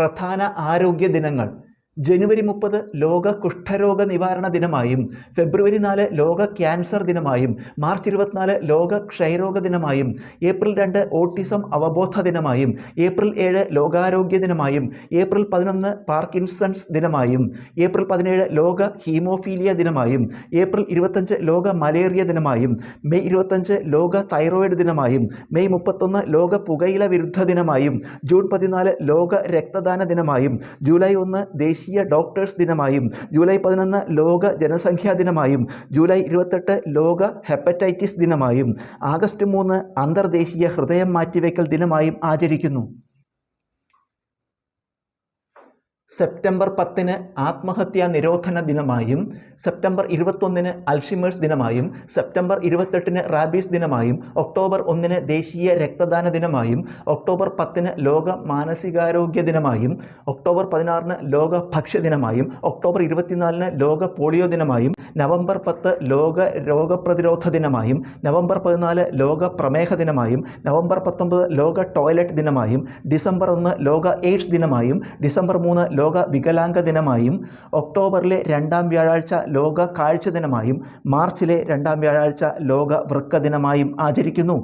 പ്രധാന ആരോഗ്യ ദിനങ്ങൾ. ജനുവരി മുപ്പത് ലോക കുഷ്ഠരോഗ നിവാരണ ദിനമായും ഫെബ്രുവരി നാല് ലോക ക്യാൻസർ ദിനമായും മാർച്ച് ഇരുപത്തിനാല് ലോക ക്ഷയരോഗ ദിനമായും ഏപ്രിൽ രണ്ട് ഓട്ടിസം അവബോധ ദിനമായും ഏപ്രിൽ ഏഴ് ലോകാരോഗ്യ ദിനമായും ഏപ്രിൽ പതിനൊന്ന് പാർക്കിൻസൺസ് ദിനമായും ഏപ്രിൽ പതിനേഴ് ലോക ഹീമോഫീലിയ ദിനമായും ഏപ്രിൽ ഇരുപത്തഞ്ച് ലോക മലേറിയ ദിനമായും മെയ് ഇരുപത്തഞ്ച് ലോക തൈറോയിഡ് ദിനമായും മെയ് മുപ്പത്തൊന്ന് ലോക പുകയില വിരുദ്ധ ദിനമായും ജൂൺ പതിനാല് ലോക രക്തദാന ദിനമായും ജൂലൈ ഒന്ന് ദേശീയ ഡോക്ടേഴ്സ് ദിനമായും ജൂലൈ പതിനൊന്ന് ലോക ജനസംഖ്യാ ദിനമായും ജൂലൈ ഇരുപത്തെട്ട് ലോക ഹെപ്പറ്റൈറ്റിസ് ദിനമായും ആഗസ്റ്റ് മൂന്ന് അന്തർദേശീയ ഹൃദയം മാറ്റിവെക്കൽ ദിനമായും ആചരിക്കുന്നു. സെപ്റ്റംബർ പത്തിന് ആത്മഹത്യാ നിരോധന ദിനമായും സെപ്റ്റംബർ ഇരുപത്തൊന്നിന് അൽഷിമേഴ്സ് ദിനമായും സെപ്റ്റംബർ ഇരുപത്തെട്ടിന് റാബീസ് ദിനമായും ഒക്ടോബർ ഒന്നിന് ദേശീയ രക്തദാന ദിനമായും ഒക്ടോബർ പത്തിന് ലോക മാനസികാരോഗ്യ ദിനമായും ഒക്ടോബർ പതിനാറിന് ലോക ഭക്ഷ്യ ദിനമായും ഒക്ടോബർ ഇരുപത്തിനാലിന് ലോക പോളിയോ ദിനമായും നവംബർ പത്ത് ലോക രോഗപ്രതിരോധ ദിനമായും നവംബർ പതിനാല് ലോക പ്രമേഹ ദിനമായും നവംബർ പത്തൊമ്പത് ലോക ടോയ്ലറ്റ് ദിനമായും ഡിസംബർ ഒന്ന് ലോക എയ്ഡ്സ് ദിനമായും ഡിസംബർ മൂന്ന് ലോക വികലാംഗ ദിനമായും ഒക്ടോബറിലെ രണ്ടാം വ്യാഴാഴ്ച ലോക കാഴ്ച ദിനമായും മാർച്ചിലെ രണ്ടാം വ്യാഴാഴ്ച ലോക വൃക്ക ദിനമായും ആചരിക്കുന്നു.